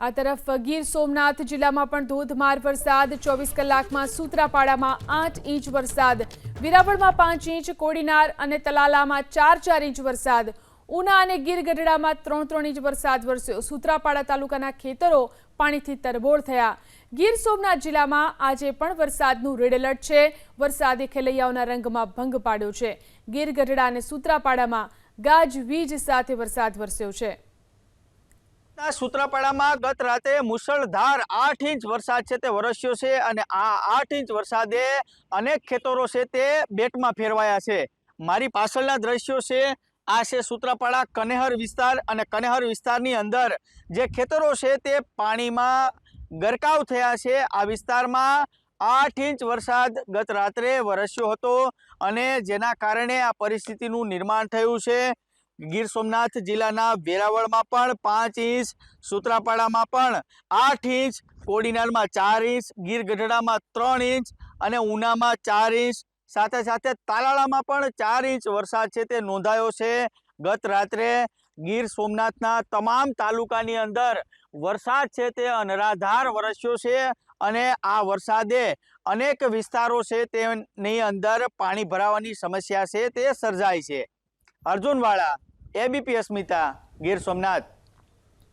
આ તરફ ગીર સોમનાથ જિલ્લામાં પણ ધોધમાર વરસાદ, ચોવીસ કલાકમાં સૂત્રાપાડામાં આઠ ઇંચ વરસાદ, વિરાવળમાં પાંચ ઇંચ, કોડીનાર અને તલાલામાં ચાર ચાર ઇંચ વરસાદ. ઉના અને ગીર ગઢડામાં ત્રણ ત્રણ ઇંચ વરસાદ વરસ્યો. સૂત્રાપાડા તાલુકાના ખેતરો પાણીથી તરબોળ થયા. ગીર સોમનાથ જિલ્લામાં આજે પણ વરસાદનું રેડ એલર્ટ છે. વરસાદે ખેલૈયાઓના રંગમાં ભંગ પાડ્યો છે. ગીર ગઢડા અને સૂત્રાપાડામાં ગાજવીજ સાથે વરસાદ વરસ્યો છે. આ સૂત્રાપાડામાં ગત રાતે મુસળધાર આઠ ઇંચ વરસાદ છે તે વરસ્યો છે અને આ આઠ ઇંચ વરસાદે અનેક ખેતરો છે તે બેટમાં ફેરવાયા છે. મારી પાછળના દ્રશ્યો છે, આ છે સૂત્રાપાડા કનેહર વિસ્તાર અને કનેહર વિસ્તારની અંદર જે ખેતરો છે તે પાણીમાં ગરકાવ થયા છે. આ વિસ્તારમાં આઠ ઇંચ વરસાદ ગત રાત્રે વરસ્યો હતો અને જેના કારણે આ પરિસ્થિતિનું નિર્માણ થયું છે. ગીર સોમનાથ જિલ્લાના વેરાવળમાં પણ પાંચ ઇંચ, સુત્રાપાડામાં પણ આઠ ઇંચ, કોડીનારમાં ચાર ઇંચ, ગીર ગઢડામાં ત્રણ ઇંચ અને ઉનામાં ચાર ઇંચ. સાથે સાથે તાલાળામાં પણ ચાર ઇંચ વરસાદ છે તે નોંધાયો છે. ગત રાત્રે ગીર સોમનાથના તમામ તાલુકાની અંદર વરસાદ છે તે અનરાધાર વરસ્યો છે અને આ વરસાદે અનેક વિસ્તારો છે તેની અંદર પાણી ભરાવાની સમસ્યા છે તે સર્જાય છે. અર્જુનવાળા એબીપી અસ્મિતા ગીર સોમનાથ.